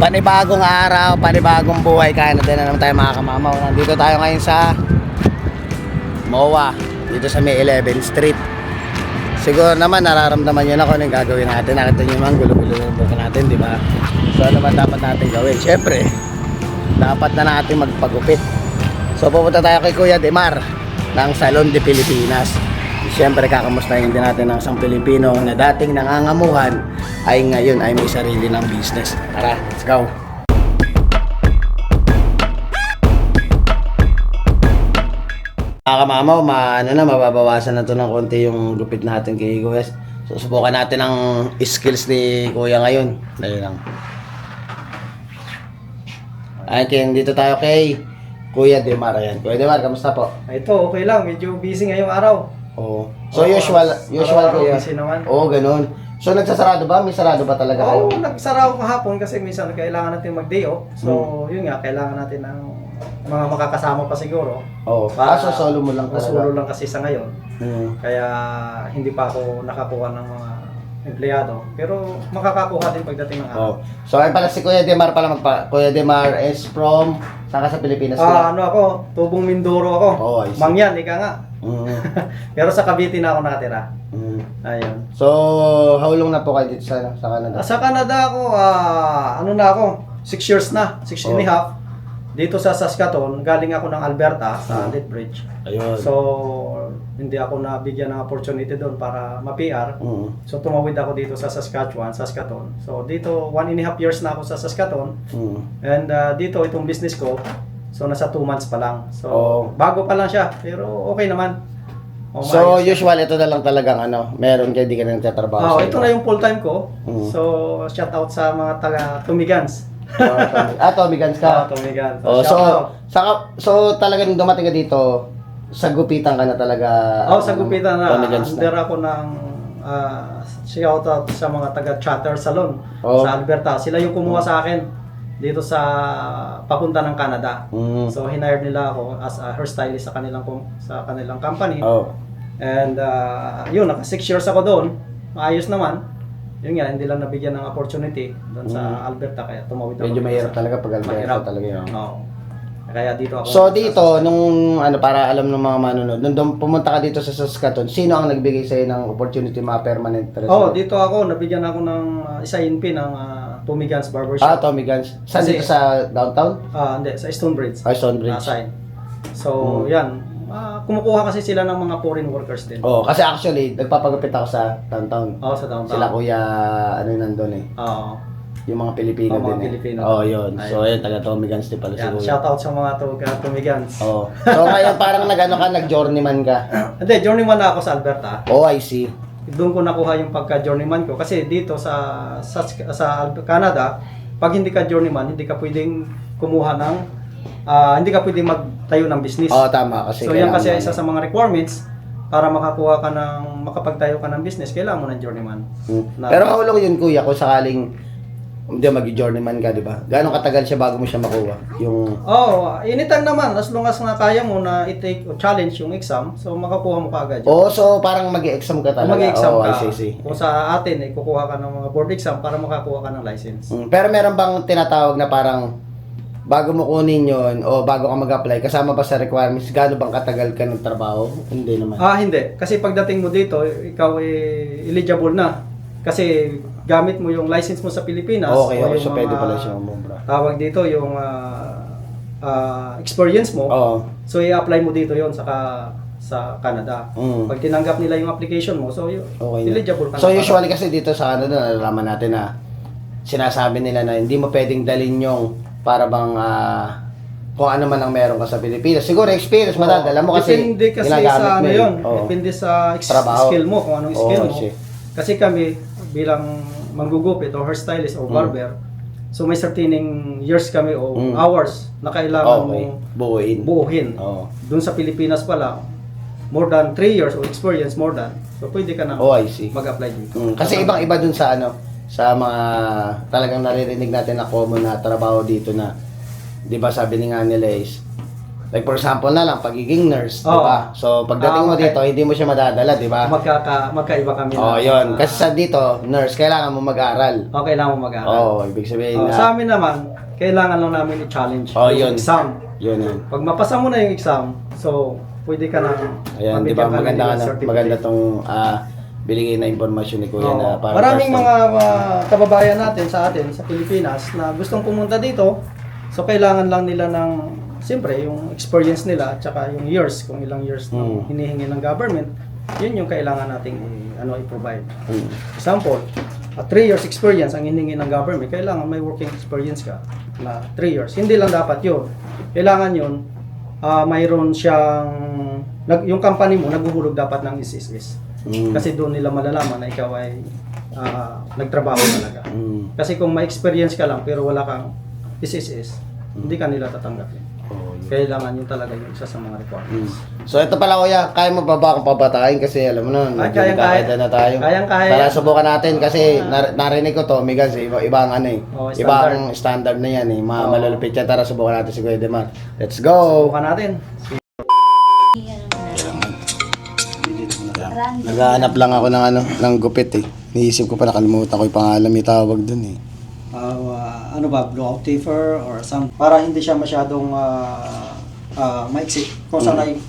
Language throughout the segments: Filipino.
Panibagong araw, panibagong buhay, Canada na naman tayo mga kamamaw. Nandito tayo ngayon sa MOA, dito sa May 11 Street. Siguro naman nararamdaman nyo na kung anong gagawin natin. Nakita nyo naman, gulo-gulo ng buka natin, di ba? So ano naman dapat natin gawin? Siyempre, dapat na natin magpagupit. So pupunta tayo kay Kuya Demar ng Salon de Pilipinas. Siyempre kakamustahin din natin ng isang Pilipino na dating nangangamuhan ay ngayon ay may sarili ng business. Tara, let's go! Mga kamamaw, ma, ano na, mababawasan na to ng konti yung gupit natin kay Kuya. So, subukan natin ang skills ni Kuya ngayon. Dali lang. Ay, kaya dito tayo kay Kuya Demar. Ayan. Kuya Demar, kamusta po? Ito, okay lang. Medyo busy ngayong araw. Oo. So, Oo, usual, usual araw-araw Kuya. busy naman. Oo, ganun. So, nagsasarado ba? May sarado ba talaga Oo, kayo? nagsara ako kahapon kasi minsan kailangan natin mag-day off. So, Hmm. yun nga, kailangan natin ng mga makakasama pa siguro. Oo. Kaso, solo mo lang Masulo talaga. lang kasi sa ngayon. Hmm. Kaya hindi pa ako nakakuha ng mga empleyado. Pero makakakuha din pagdating ng Oh. araw. So, ay pala si Kuya Demar pala magpa... Kuya Demar is from... Saan ka sa Pilipinas Ah, ka? ano ako? Tubong Mindoro ako. Oo, I see. Mangyan, ika nga. Mm. Pero sa Cavite na ako nakatira. Mm. Ayun. So, how long na po kayo dito sa, sa Canada? Ah, Sa Canada ako, ah, ano na ako, 6 years na, 6 and a Oh. half. Dito sa Saskatoon, galing ako ng Alberta sa Hmm. Lethbridge. Ayun. So, hindi ako nabigyan ng opportunity doon para ma-PR. Mm. So, tumawid ako dito sa Saskatchewan, Saskatoon. So, dito, 1 and a half years na ako sa Saskatoon. Mm. And ah, dito, itong business ko, so nasa 2 months pa lang. So, Oh. bago pa lang siya, pero okay naman. O, So, maayos. usual, ito na lang talagang ano, meron kayo, di ka na nagtatrabaho. Oh, sa ito iba. na yung full-time ko. Mm. So, shout out sa mga taga Tumigans. Ah, Tommy- ah, Tommy Guns Ah, ka. Tumigans. Oh, so, Shout out. saka, so talagang dumating ka dito, sa gupitan ka na talaga. Oh, sa gupitan na. Tommy Guns Under ako ng ah, shout out sa mga taga Chatter Salon Oh. sa Alberta. Sila yung kumuha sa akin dito sa papunta ng Canada. Mm. So hired nila ako as a hairstylist sa kanilang sa kanilang company. Oh. And ah, yun, naka 6 years ako doon. Maayos naman. Yun nga, hindi lang nabigyan ng opportunity doon sa Alberta kaya tumawid ako. Mm. Medyo mahirap talaga pag Alberta Mahirap. talaga yun. Oo. Kaya dito ako. So dito, nung ano para alam ng mga manonood, nung pumunta ka dito sa Saskatoon, sino ang nagbigay sa'yo ng opportunity mga permanent resident? Oh, dito ako, nabigyan ako ng uh, isa INP ng uh, Tommy Guns Ah, Barbershop. Tommy Guns. Saan Kasi- dito sa downtown? Ah, hindi, sa Stonebridge. Ah, Stonebridge. Aside. So, Hmm. yan. Ah, kumukuha kasi sila ng mga foreign workers din. Oh, kasi actually, nagpapagupit ako sa downtown. Oo, sa downtown. Sila kuya, ano nandun eh. Oo. Yung mga Pilipino Oh, mga din Pilipino. eh. Oh, yun. So, ayun, taga Tommy Guns din pala Yan, kuya. shout out sa mga tuga Tommy Guns. Oh. So, ngayon parang nag-ano ka, nag-journeyman ka. Hindi, journeyman na ako sa Alberta. Oh, I see. Doon ko nakuha yung pagka-journeyman ko kasi dito sa sa, sa Canada, pag hindi ka journeyman, hindi ka pwedeng kumuha ng ah, hindi ka pwedeng magtayo ng business. Oh, tama. Kasi so yan kasi isa sa mga requirements para makakuha ka ng makapagtayo ka ng business, kailangan mo ng journeyman. Hmm. Na- Pero how long yun, kuya, kung sakaling hindi mag-journeyman ka, di ba? Gano'ng katagal siya bago mo siya makuha? Yung... Oh, anytime naman as long as na kaya mo na i-take o challenge yung exam, so makakuha mo kaagad. yun. Oh, so parang mag-exam ka talaga? mag-exam oh, I ka, see, see. kung sa atin, eh, kukuha ka ng mga board exam para makakuha ka ng license. Mm, Pero meron bang tinatawag na parang bago mo kunin yon o bago ka mag-apply, kasama ba sa requirements, gaano bang katagal ka ng trabaho? Hindi naman. Ah, hindi. Kasi pagdating mo dito, ikaw eh, eligible na. Kasi gamit mo yung license mo sa Pilipinas. okay, o okay. yung So, pwede pala siya umumbra. Tawag dito yung ah, ah, experience mo. Oo. So, i-apply mo dito yon sa sa Canada. Mm. Pag tinanggap nila yung application mo, so yun, Okay eligible ka So usually kasi dito sa Canada, nalalaman natin na sinasabi nila na hindi mo pwedeng dalhin yung para bang ah, kung ano man ang meron ka sa Pilipinas. Siguro experience Oo. madadala mo kasi Depende kasi sa mo ano yun. Oo. Depende sa Trabaho. skill mo, kung anong skill mo. shit. Kasi kami, bilang manggugupit o hairstylist Mm. o barber, so may certain years kami o Mm. hours na kailangan Okay. mong Buuin. buuhin. Oo. Doon sa Pilipinas pa lang, more than 3 years of experience, more than. So pwede ka na Oh, I see. mag-apply dito. Mm, kasi ibang-iba dun sa ano, sa mga talagang naririnig natin na common na trabaho dito na 'di ba sabi ni nga nila is Like for example na lang, pagiging nurse, di Oo. ba? So pagdating Ah, mo okay. dito, hindi mo siya madadala, di ba? Magkaka, magkaiba kami. Oh, na- yun. ah, Kasi sa dito, nurse, kailangan mo mag-aral. Okay lang mo mag-aaral. Oo, oh, ibig sabihin Oh, na, sa amin naman, kailangan lang namin i-challenge Oh, yung yun. exam. yun yun. Pag mapasa mo na yung exam, so pwede ka na Ayan, di ba, maganda, ano, maganda tong ah, binigay na informasyon ni Kuya na parang Maraming mga uh, kababayan natin sa atin sa Pilipinas na gustong pumunta dito. So kailangan lang nila ng siyempre yung experience nila at saka yung years kung ilang years na Mm. hinihingi ng government. Yun yung kailangan nating i- ano i-provide. Mm. Example, a 3 years experience ang hiningi ng government, kailangan may working experience ka na 3 years. Hindi lang dapat yun. Kailangan yun, ah mayroon siyang, nag, yung company mo, naghuhulog dapat ng SSS. Mm. Kasi doon nila malalaman na ikaw ay ah, nagtrabaho talaga. Mm. Kasi kung may experience ka lang pero wala kang SSS, hindi ka nila tatanggapin. Oh. Kailangan yun talaga yung isa sa mga Mm. requirements. So ito pala kuya, kaya mo pa ba akong pabatain kasi alam mo na, Ay, medyo kayang-kaya. nagkakaedad na tayo. Kayang-kaya. Tara subukan natin kasi nar- narinig ko to, Migas, iba, iba ang ano eh. Oh, iba ang standard na yan eh. Ma Oh. Malalupit yan. Tara subukan natin si Kuya Demar. Let's go! Subukan natin. Naghahanap lang ako ng ano, ng gupit eh. Niisip ko pa nakalimutan ko yung pangalan may tawag dun eh. Ah, ano ba, blowout taper or some para hindi siya masyadong ah ah, maiksi. Kung saan ay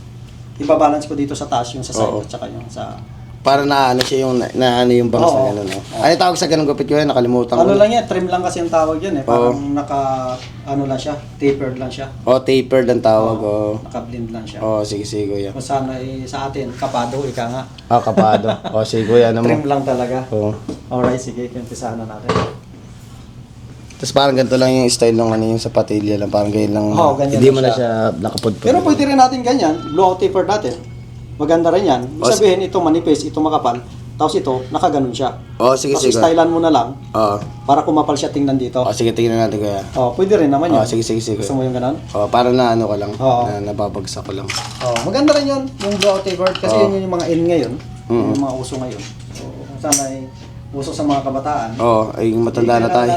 ibabalance ko dito sa taas yung sa side Oo. at saka yung sa Para na ano siya yung, na, na ano yung bangs Oo. na gano'n. No? Ano tawag sa ganung gupit ko yan? Nakalimutan ko. ano lang yan, trim lang kasi yung tawag yan eh. Parang naka ano lang siya, tapered lang siya. Oh, tapered ang tawag. Oh. Naka-blend lang siya. Oh, sige sige kuya. Kung saan ay sa atin, kapado, ika nga. Ah, kapado. oh, sige kuya, ano mo? Trim lang talaga. Oh. Alright, sige, kumpisahan na natin. Tapos parang ganito lang yung style ng ano yung sapatilya lang. Parang ganyan lang. Oo, ganyan Hindi lang mo na siya. nakapod Pero pwede rin natin ganyan, blowout taper natin. Maganda rin yan. Ibig O, sabihin, ito manipis, ito makapal. Tapos ito, nakaganon siya. Oh, sige Tapos sige. stylean mo na lang Oh. para kumapal siya tingnan dito. Oh, sige tingnan natin kuya. Oh, pwede rin naman Oh, yun. sige sige sige. Gusto mo yung ganon? Oh, parang na ano ko lang. Oo. Na nababagsak ko lang. Oh, maganda rin yun, yung blowout taper. Kasi Oo. yun yung mga in ngayon. Mm. Yung mga uso ngayon. So, kung saan ay uso sa mga kabataan. Oh, ay matanda na tayo.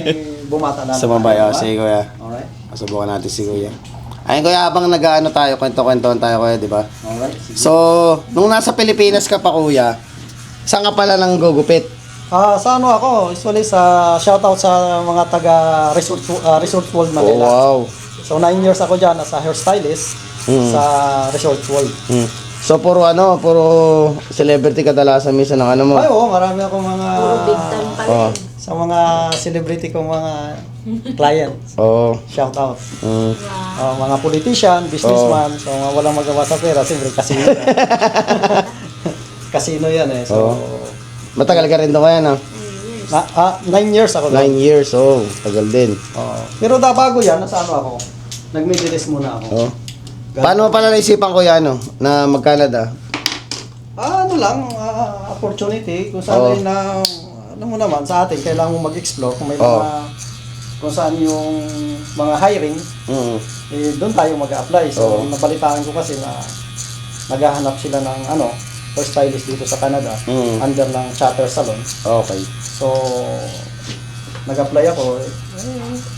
bumata na. Sa mabay, oh, diba? sige kuya. Alright. Subukan natin si kuya. Ayun kuya, habang nag-ano tayo, kwento-kwentuhan tayo kuya, di ba? Alright. Sige. So, nung nasa Pilipinas ka pa kuya, saan ka pala nang gugupit? Ah, sa ano ako, usually sa shoutout sa mga taga Resort ah, Resort World Oh, Manila. wow. So 9 years ako diyan as a hairstylist Mm. sa Resort World. Hmm. So, puro ano, puro celebrity kadalasan minsan ng ano mo. Ay, oo, marami akong mga Puro big time Oh. sa mga celebrity kong mga clients. Oo. Shoutout. Mm. Oh, mga politician, businessman, so mga walang magawa sa pera, siyempre casino. casino yan eh. So, Matagal ka rin doon kaya, no? na, ah, 9 years ako doon. Nine years, oh. Tagal din. Oo. Pero da bago yan, nasa ano ako? Nag-Middle muna ako. Oh. Paano mo pala naisipan ko yan, no? Na mag-Canada? Ah, ano lang, ah, opportunity kung saan Oo. ay na ano mo naman sa atin kailangan mo mag-explore kung may Oo. mga kung saan yung mga hiring Mm. eh doon tayo mag-apply. So Oo. nabalitaan ko kasi na naghahanap sila ng ano, for stylist dito sa Canada Mm. under ng charter salon. Okay. So nag-apply ako. Eh,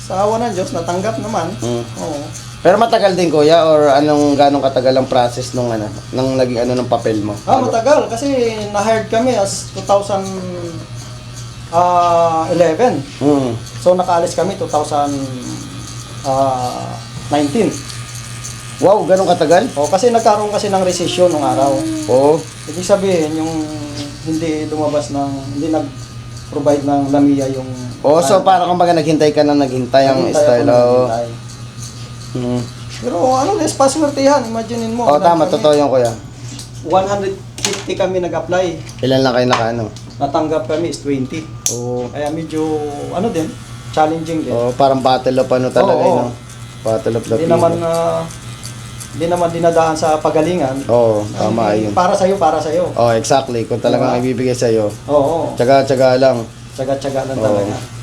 sa awa ng Diyos, natanggap naman. Mm. Oo. Pero matagal din, kuya? Or anong, ganong katagal ang process nung ano? Nang naging ano ng papel mo? Ah, matagal kasi na-hired kami as 2011. Mm. So nakaalis kami 2019. Wow, ganong katagal? O kasi nagkaroon kasi ng recession nung araw. Oo. Ibig sabihin yung hindi lumabas ng hindi nag-provide ng lamia yung Oo, so parang kumbaga naghintay ka na naghintay ang Naghintay ako style. Oo. Mm. Pero ano, des paswertihan, imaginein mo. Oo, tama. kami? Totoo yun, kuya. 150 kami nag-apply. Ilan lang kayo naka ano? Natanggap kami is 20. Oo. Kaya medyo ano din, challenging din. Oo, parang battle of ano talaga, Oo, yun, no? Battle of the Hindi naman ah, hindi naman dinadaan sa pagalingan. Oo, tama yun. Para sa para sa iyo. Oh, exactly. Kung talagang Diba? ibibigay sa'yo, Oo. tsaga-tsaga lang. Tsaga-tsaga lang Oo. talaga.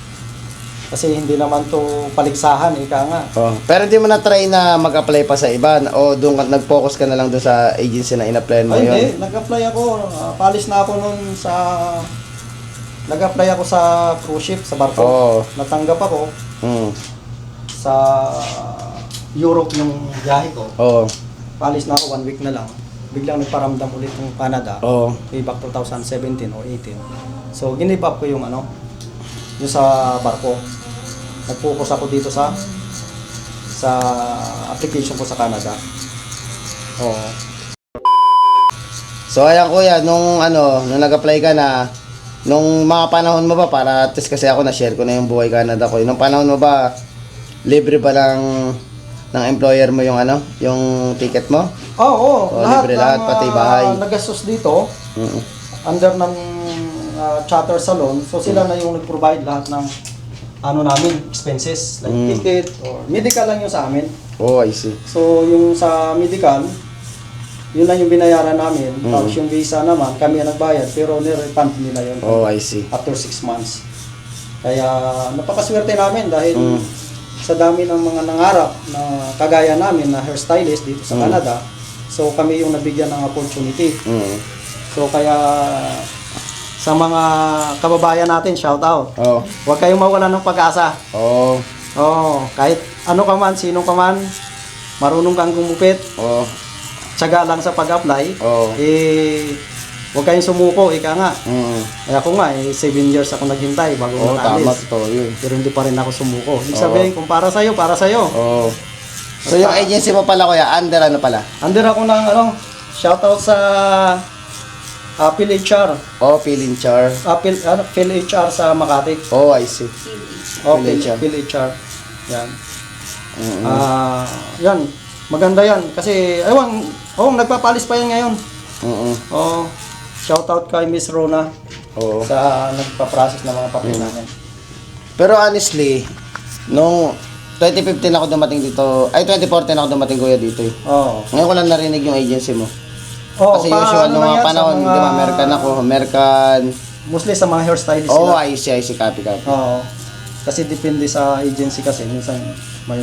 Kasi hindi naman to paligsahan, ika nga. Oh. Pero hindi mo na-try na mag-apply pa sa iba? O doon ka- nag-focus ka na lang doon sa agency na in-applyan mo Ay, yun? hindi. Nag-apply ako. ah, palis na ako nun sa... Nag-apply ako sa cruise ship, sa barko. Oo. Natanggap ako Mm. sa Europe yung biyahe ko. Oo. Palis na ako one week na lang. Biglang nagparamdam ulit ng Canada. Oo. Way back 2017 or 18. So, ginip up ko yung ano, yung sa barko. Nag-focus ako dito sa sa application ko sa Canada. Oo. So ayan kuya, nung ano, nung nag-apply ka na, nung mga panahon mo ba, para at least kasi ako na-share ko na yung buhay Canada ko, nung panahon mo ba, libre ba ng, ng employer mo yung ano, yung ticket mo? Oo, oh, Oo, libre lahat, pati bahay. nagastos dito, Mm under ng ah, charter salon, so sila na yung nag-provide lahat ng ano namin, expenses, like Mm. ticket or medical lang yung sa amin. Oh, I see. So, yung sa medical, yun lang yung binayaran namin. Mm. Tapos yung visa naman, kami ang nagbayad, pero nire-refund nila yun Oh, I see. after 6 months. Kaya napakaswerte namin dahil Mm. sa dami ng mga nangarap na kagaya namin na hairstylist dito sa Mm. Canada, so kami yung nabigyan ng opportunity. Mm. So kaya sa mga kababayan natin, shout out. Oh. Huwag kayong mawala ng pag-asa. Oh. Oo, kahit ano ka man, sino ka man, marunong kang gumupit, Oh. tsaga lang sa pag-apply, Oh. eh, huwag kayong sumuko, ika nga. Mm. Eh ako nga, eh, 7 years ako naghintay bago Oh, tama makaalis. totoo yun. Pero hindi pa rin ako sumuko. Ibig Oo. sabihin, kung para sa'yo, para sa'yo. Oh. So yung agency mo pala kuya, under ano pala? Under ako ng, ano, shoutout sa uh, PhilHR. Oh, char. Uh, Phil, ano, PhilHR sa Makati. Oh, I see. Oh, PhilHR. PhilHR. Yan. Mm. Ah, yan. Maganda yan. Kasi, ewan, oh, nagpapalis pa yan ngayon. Mm. Oh, shoutout kay Miss Rona Oh. sa nagpa-process ng mga papel namin. Pero honestly, nung 2015 ako dumating dito, ay 2014 ako dumating kuya dito eh. Oo. Ngayon ko lang narinig yung agency mo. Oh, Kasi pa- usual ano nung mga panahon, mga- di ba, American ako, American. Mostly sa mga hairstylist Oh, sila. I see, I see, copy, copy. Oo. Kasi depende sa agency kasi. Minsan may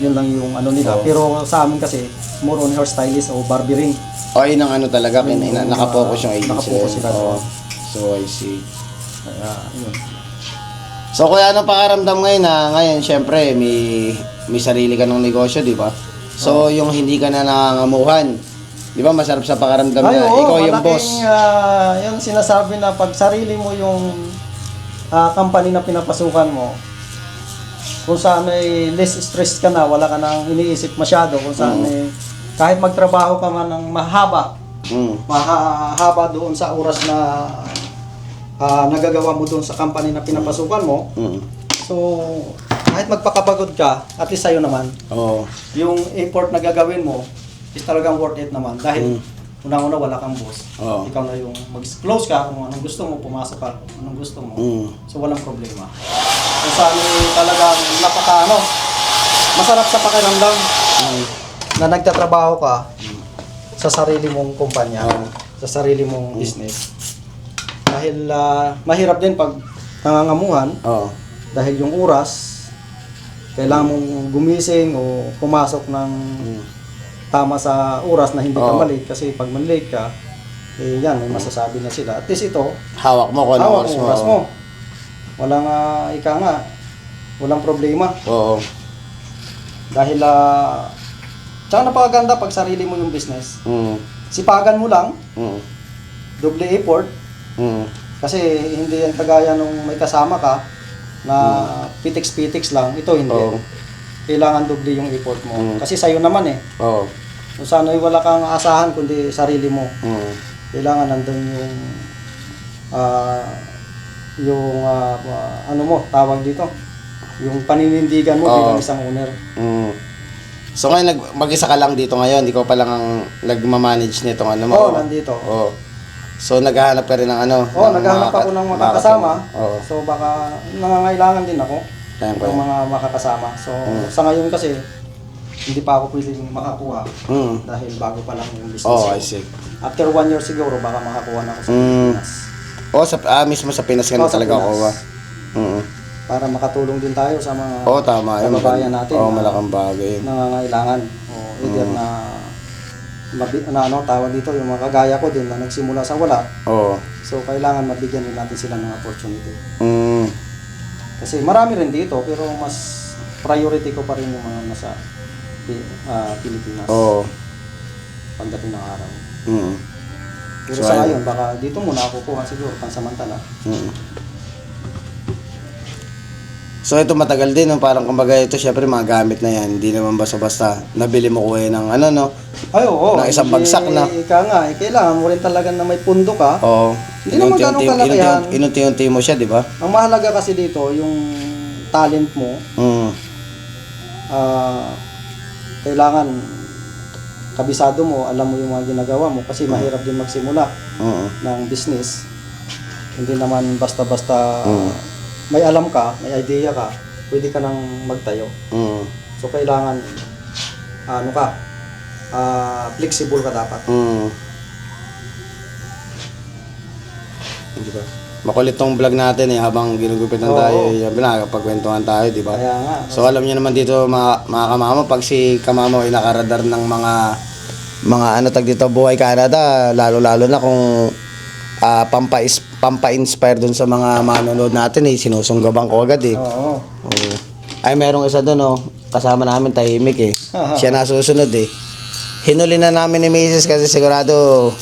yun lang yung ano nila. Oo. Pero sa amin kasi, more on hairstylist o barbering. Oh, yun ang ano talaga, ina, Yung, nakafocus yung agency. nakafocus sila Oo. doon. So, I see. Kaya, yun. So, kuya, ano pakaramdam ngayon na ngayon, syempre, may, may sarili ka ng negosyo, di ba? So, yung hindi ka na nangangamuhan, di ba, masarap sa pakaramdam Ay, na oo, ikaw yung malaking, boss. ah, yung sinasabi na pag sarili mo yung ah, company na pinapasukan mo, kung saan ay less stress ka na, wala ka nang iniisip masyado, kung saan Mm. ay kahit magtrabaho ka man ng mahaba, Mm. mahaba doon sa oras na ah, nagagawa mo doon sa company na pinapasukan mo, Mm. so kahit magpakapagod ka, at least sa'yo naman, Oo. yung effort na gagawin mo is talagang worth it naman dahil Mm. unang-una wala kang boss. Oo. Ikaw na yung mag-close ka kung anong gusto mo, pumasok ka kung anong gusto mo. Mm. So walang problema. Kung saan eh, talagang napaka ano, masarap sa pakiramdam Mm. na nagtatrabaho ka sa sarili mong kumpanya, Oo. sa sarili mong business. Dahil ah, mahirap din pag nangangamuhan Oo. dahil yung oras kailangan mong gumising o pumasok ng Mm. Tama sa oras na hindi ka Oo. malate kasi pag malate ka eh yan may masasabi na sila at least ito Hawak mo kung hawak oras mo. oras mo walang uh, ika nga walang problema Oo. dahil uh, tsaka napakaganda pag sarili mo yung business Mm. sipagan mo lang Mm. double effort Mm. kasi hindi yan kagaya nung may kasama ka na pitix-pitix lang ito hindi Oo. kailangan doble yung effort mo Mm. kasi sa'yo naman eh Oo. Kung sana'y wala kang asahan kundi sarili mo Mm. kailangan nandun yung ah yung ah, ano mo tawag dito yung paninindigan mo Oo. bilang isang owner Mm. So ngayon, nag, mag-isa ka lang dito ngayon, di ko pa lang ang nagmamanage nitong ano mo. Oo, nandito. Oo. So naghahanap ka rin ng ano? Oo, ng naghahanap ako ng makakasama. Oo. So baka nangangailangan din ako ng mga makakasama. So Mm. sa ngayon kasi hindi pa ako pwedeng makakuha Mm. dahil bago pa lang yung business. Oh, ko. I see. After one year siguro baka makakuha na ako sa Mm. Pilipinas. Oh, sa, ah, mismo sa Pinas ka na Oo, sa talaga Pinas. kuha. Mm. Para makatulong din tayo sa mga Oo, tama. yun. kababayan natin. Oo, na- malaking bagay. nangangailangan o either Mm. na mabi, na ano tawag dito yung mga kagaya ko din na nagsimula sa wala Oo. so kailangan mabigyan din natin sila ng opportunity Mm. kasi marami rin dito pero mas priority ko pa rin yung mga nasa Ah, Pilipinas Oo. pagdating ng araw. Mm. Pero So, sa ayun. ngayon, baka dito muna ako kuha siguro pansamantala. Mm. So ito matagal din, no? parang kumbaga ito syempre mga gamit na yan, hindi naman basta-basta nabili mo kuya ng ano no. Ay, oo. Na isang bagsak na. Ika nga, eh, kailangan mo rin talaga na may pundo ka. Oo. Hindi naman ganun Inunti-unti- kalakihan. inunti- Inunti-unti mo siya, di ba? Ang mahalaga kasi dito, yung talent mo, Mm. ah, kailangan kabisado mo, alam mo yung mga ginagawa mo kasi mahirap din magsimula Oo. ng business. Hindi naman basta-basta Mm. may alam ka, may idea ka, pwede ka nang magtayo. Mm. So kailangan ano ka, ah, flexible ka dapat. Mm. Di ba? Makulit tong vlog natin eh, habang ginugupitan Oo. tayo, eh, pinagpagkwentuhan tayo, di ba? Kaya nga, So alam niyo naman dito mga, mga kamama, pag si kamama ay nakaradar ng mga mga ano tag dito buhay Canada, lalo-lalo na kung ah, pampa pampa-inspire dun sa mga manonood natin eh, sinusunggaban ko agad eh. oo. Oo. Ay merong isa doon oh, kasama namin tahimik eh. Siya nasusunod eh. Hinuli na namin ni Mrs. kasi sigurado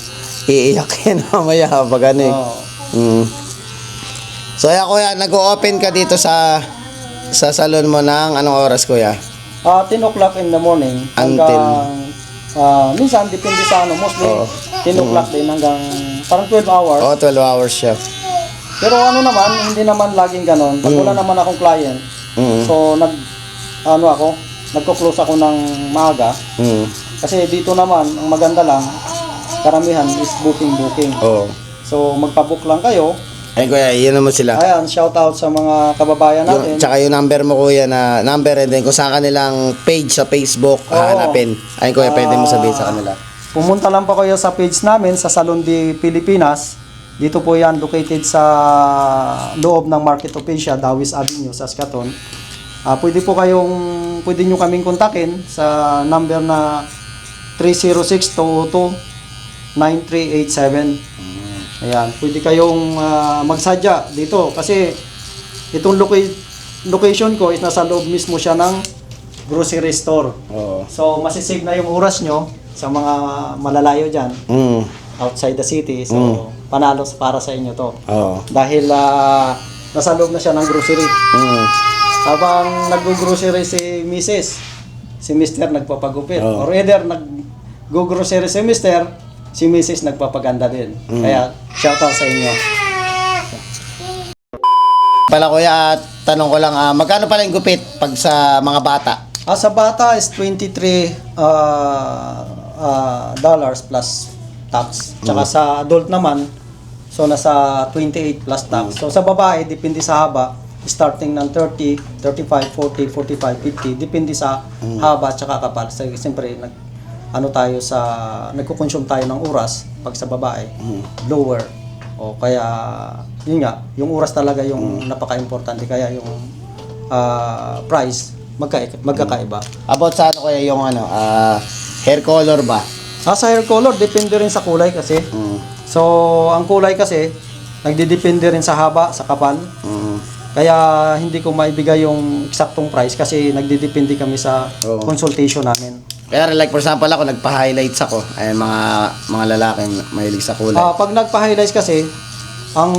iiyak yan mamaya pag ano eh. Oo. Mm. So ya kuya, nag-open ka dito sa sa salon mo ng anong oras kuya? Ah, 10 o'clock in the morning Until? hanggang ah, minsan depende sa ano, mostly Oo. 10 o'clock din hanggang parang 12 hours. Oh, 12 hours siya. Pero ano naman, hindi naman laging ganon. Pag wala naman akong client, Mm. so nag ano ako, nagko-close ako ng maaga Mm. kasi dito naman ang maganda lang karamihan is booking booking. Oh. So magpa-book lang kayo. Ayun kuya, yun naman sila. Ayan, shout out sa mga kababayan natin. Yung, tsaka yung number mo kuya na number and then kung saan kanilang page sa Facebook Oo. hahanapin. Ayun kuya, pwede mo sabihin sa kanila. Pumunta lang pa kayo sa page namin sa Salon de Pilipinas. Dito po yan located sa loob ng Market of Asia, Dawis Avenue, Saskatoon. Ah, pwede po kayong pwede nyo kaming kontakin sa number na 306-222-9387. Ayan, pwede kayong ah, magsadya dito kasi itong loca- location ko is nasa loob mismo siya ng grocery store. Oo. So, masisave na yung oras nyo sa mga malalayo dyan, Mm. outside the city. So, panalo sa- para sa inyo to. Oo. Dahil ah, nasa loob na siya ng grocery. Mm. Habang nag-grocery si Mrs., si Mr. nagpapagupit. Oo. Or either nag-grocery si Mr., si Mrs. nagpapaganda din. Kaya, shoutout sa inyo. Pala kuya, at tanong ko lang, ah, magkano pala yung gupit pag sa mga bata? Ah, sa bata is 23 ah, ah, dollars plus tax. Tsaka sa adult naman, so nasa 28 plus tax. So sa babae, depende sa haba, starting ng 30, 35, 40, 45, 50, depende sa haba tsaka kapal. So, siyempre, nag, ano tayo sa, nagkukonsume tayo ng oras pag sa babae, lower. O kaya, yun nga, yung oras talaga yung napaka-importante. Kaya yung ah, price, magka, magkakaiba. About sa ano kuya, yung ano, ah, hair color ba? Ah, sa hair color, depende rin sa kulay kasi. Mm. So, ang kulay kasi, nagdidepende rin sa haba, sa kapal. Mm. Kaya hindi ko maibigay yung eksaktong price kasi nagdidepende kami sa Oo. consultation namin. Kaya like for example ako, nagpa-highlights ako. Ay mga mga lalaki mahilig sa kulay. Ah, pag nagpa-highlights kasi, ang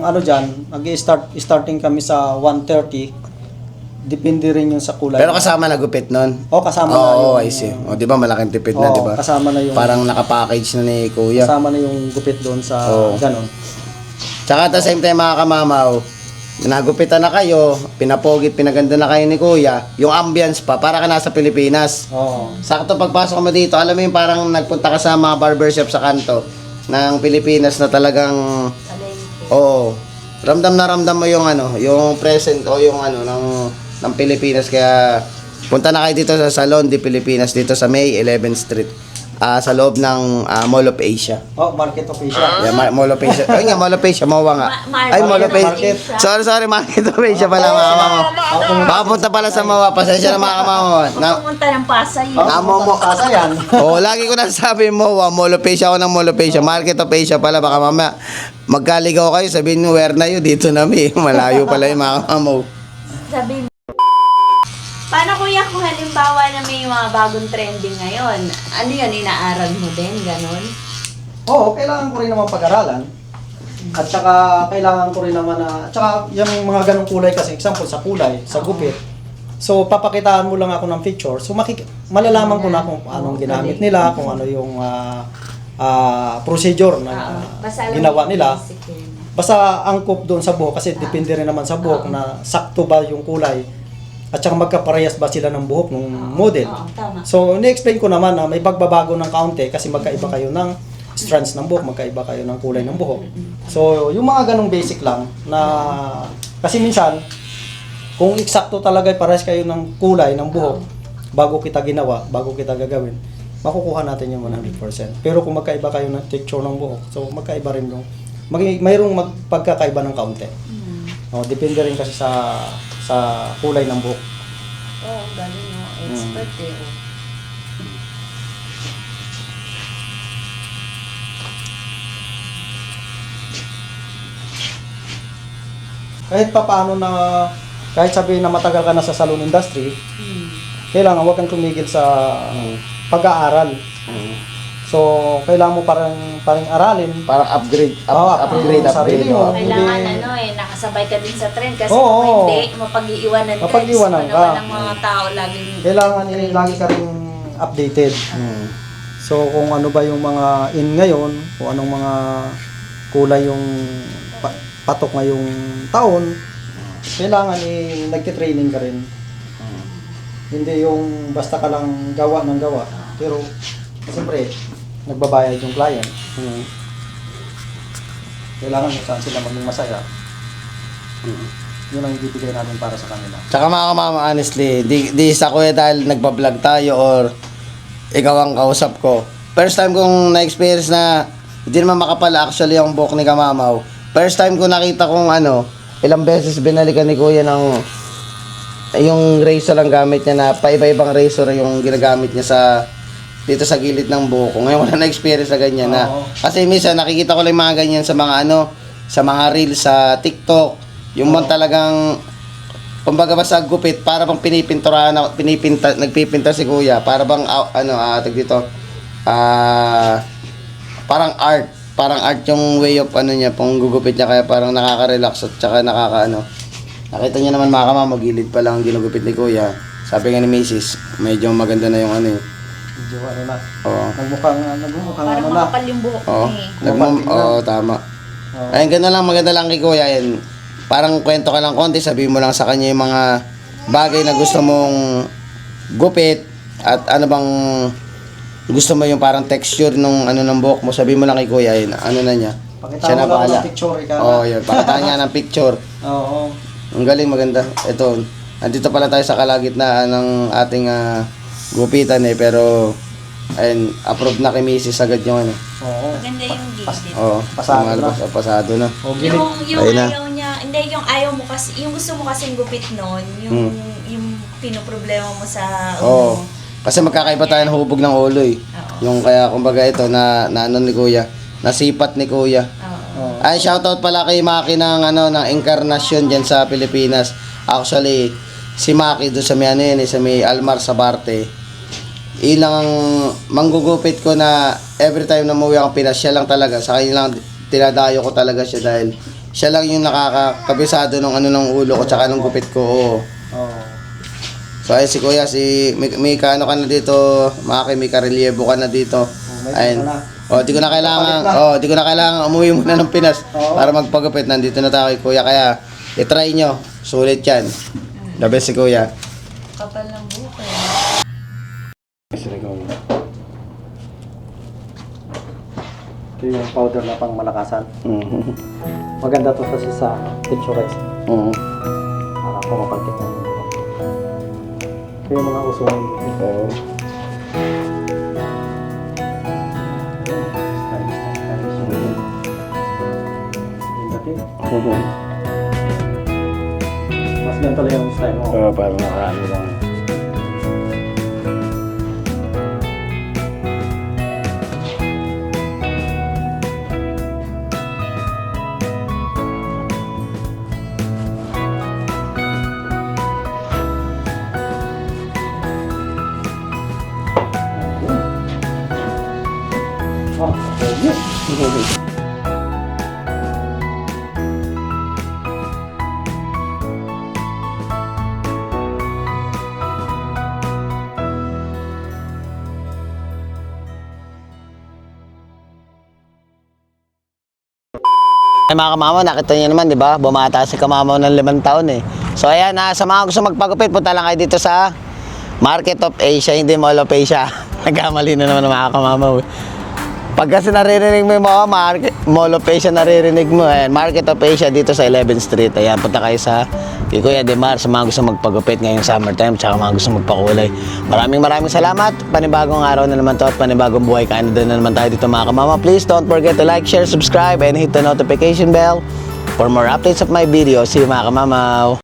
ano diyan, nag-start starting kami sa 130. Depende rin yun sa kulay. Pero kasama na gupit nun. oh, kasama na Oo, yung I see. O, di ba malaking tipid na, Oo, di ba? kasama na yung Parang nakapackage na ni kuya. kasama na yung gupit doon sa Oo. ganon. Tsaka at the same time mga kamamaw, nagupitan na kayo, pinapogit, pinaganda na kayo ni kuya, yung ambience pa, para ka nasa Pilipinas. Oo. Sakto pagpasok mo dito, alam mo yung parang nagpunta ka sa mga barbershop sa kanto ng Pilipinas na talagang Oo. Ramdam na ramdam mo yung ano, yung present o yung ano ng ng Pilipinas kaya punta na kayo dito sa Salon de Pilipinas dito sa May 11th Street. Ah sa loob ng ah, Mall of Asia. Oh, Market of Asia. Yeah, Ma- Mall of Asia. Ay nga, Mall of Asia, mawa nga. Ma- Ay, Mall of Market. Asia. Sorry, sorry, Market of Asia pala, mga kamamo. Baka punta pala sa mawa. Pasensya na mga kamamo. Na, Pumunta ng Pasay. Oh, Amo mo. Kasa yan. oh, lagi ko nasabi mo, ah, Mall of Asia ako ng Mall of Asia. Market of Asia pala, baka mamaya magkaligaw kayo, sabihin nyo, where na yun? Dito na mi. Malayo pala yung mga kamamo. Sabi mo. Paano kuya kung halimbawa na may mga bagong trending ngayon, ano yun, inaaral mo din, ganun? Oo, kailangan ko rin naman pag-aralan. At saka kailangan ko rin naman na, at saka yung mga ganong kulay kasi, example sa kulay, sa gupit. So papakitaan mo lang ako ng picture. So makik malalaman ko na kung anong ginamit nila, kung ano yung ah, ah, procedure na. Basta alam ginawa mo yung nila. basic yun. Basta angkop doon sa buhok kasi depende rin naman sa buhok na sakto ba yung kulay at saka magkaparehas ba sila ng buhok ng model. Oo, tama. So, ni-explain ko naman na may pagbabago ng kaunti kasi magkaiba kayo ng strands ng buhok, magkaiba kayo ng kulay ng buhok. So, yung mga ganong basic lang na kasi minsan kung eksakto talaga parehas kayo ng kulay ng buhok bago kita ginawa, bago kita gagawin, makukuha natin yung 100%. Pero kung magkaiba kayo ng texture ng buhok, so magkaiba rin yung may, mayroong magpagkakaiba ng kaunti. Hmm. Oh, depende rin kasi sa sa kulay ng buhok. Oo, galing mo. Expert eh. oh. Kahit pa paano na kahit sabihin na matagal ka na sa salon industry, Hmm. kailangan huwag kang tumigil sa pag-aaral. So, kailangan mo parang parang aralin. Parang upgrade, up, Oo, upgrade, sarili upgrade. mo. oh. Kailangan Hindi- ano eh, nakasabay ka din sa trend kasi Oo. kung hindi, mapag-iiwanan ka. Mapag-iwanan Gusto naman ka. ng mga tao laging Kailangan eh, lagi ka rin updated. Mm. So, kung ano ba yung mga in ngayon, kung anong mga kulay yung pa- patok ngayong taon, kailangan eh, nagtitraining ka rin. Hindi yung basta ka lang gawa ng gawa. Pero, siyempre, nagbabayad yung client. Mm. Kailangan kung saan sila maging masaya. Mm. Yun ang ibibigay natin para sa kanila. Tsaka mga kamama, honestly, di, di sa kuya dahil nagpa-vlog tayo or ikaw ang kausap ko. First time kong na-experience na hindi naman makapala actually ang buhok ni Kamamaw. First time ko nakita kong ano, ilang beses binalikan ni kuya ng yung razor ang gamit niya na paiba-ibang razor yung ginagamit niya sa dito sa gilid ng buhok ko. Ngayon wala na ganyan na. Oo. Kasi minsan nakikita ko lang mga ganyan sa mga ano, sa mga reels sa TikTok. Yung mga talagang kumbaga ba sa gupit para bang pinipinturahan ako, pinipinta nagpipinta si kuya para bang ah, ano ah tag dito ah parang art parang art yung way of ano niya pang gugupit niya kaya parang nakaka-relax at saka nakaka ano nakita niya naman mga kamama gilid pa lang ang ginugupit ni kuya sabi nga ni Mrs. medyo maganda na yung ano eh Medyo ano na. oo Nagmukhang, nagmukhang parang ano na. makapal yung buhok oo eh. nagmam oo tama Oo. Ayun, ganda lang, maganda lang kay Kuya. Yan. Parang kwento ka lang konti, sabihin mo lang sa kanya yung mga bagay na gusto mong gupit at ano bang gusto mo yung parang texture nung ano ng buhok mo, sabihin mo lang kay Kuya, yun, ano na niya. Pakita Siya mo na lang bahala. ng picture, ikaw Oo, na. yun. Pakita niya ng picture. Oo. Ang galing, maganda. Ito, andito pala tayo sa kalagitnaan ng ating ah, gupitan eh, pero ayun, approve na kay Mrs. agad yung ano. Oo. Maganda yung gilid. Oo, Pasado na. pasado na. O, gilid. Yung, yung Ayun na. ayaw niya, hindi yung ayaw mo kasi, yung gusto mo kasing gupit noon, yung, yung pinoproblema mo sa Hmm. Oo. ulo. Kasi magkakaiba tayo ng hubog ng ulo eh. Oo. Yung kaya kumbaga ito na, na ano ni Kuya, nasipat ni Kuya. Oo. Oo. Ay, shoutout pala kay Maki ng ano ng Encarnacion diyan sa Pilipinas. Actually, si Maki do sa may ano yan, eh, sa may Almar sa Barte. Ilang manggugupit ko na every time na umuwi ako Pinas, siya lang talaga. Sa kanya lang tinadayo ko talaga siya dahil siya lang yung nakakakabisado ng ano ng ulo ko tsaka ng gupit ko. Oo. Oo. So ay si Kuya, si may, may kaano ka na dito, Maki, may karelyebo ka na dito. may Ayun. ano. Oh, di ko na kailangan, oh, di ko na kailangan umuwi muna ng Pinas para magpagupit. Nandito na tayo kay Kuya, kaya i-try nyo. Sulit yan. The best si Kuya. Kapal ng buhok eh. Ito yung powder na pang malakasan. Mhm. Maganda to kasi sa texturize. Mhm. Para pumapalkit na yung. Ito yung mga uso ng gilid. Oo. Stylish na mas ganito lang yung style mo. Oo, parang nakaano lang. Ah, oh, yes. Ay mga kamamaw, nakita niyo naman, di ba? Bumata si kamamaw ng limang taon eh. So ayan, ah, sa mga gusto magpagupit, punta lang kayo dito sa Market of Asia, hindi Mall of Asia. Nagkamali na naman ng mga kamamaw. eh. Pag kasi naririnig mo yung mga market, Mall of Asia naririnig mo, ayan, Market of Asia dito sa 11th Street. Ayan, punta kayo sa kay Kuya Demar sa mga gusto magpagupit ngayong summertime tsaka mga gusto magpakulay. Maraming maraming salamat. Panibagong araw na naman to at panibagong buhay. Kain na naman tayo dito mga kamama. Please don't forget to like, share, subscribe, and hit the notification bell for more updates of my videos. See you mga kamamaw.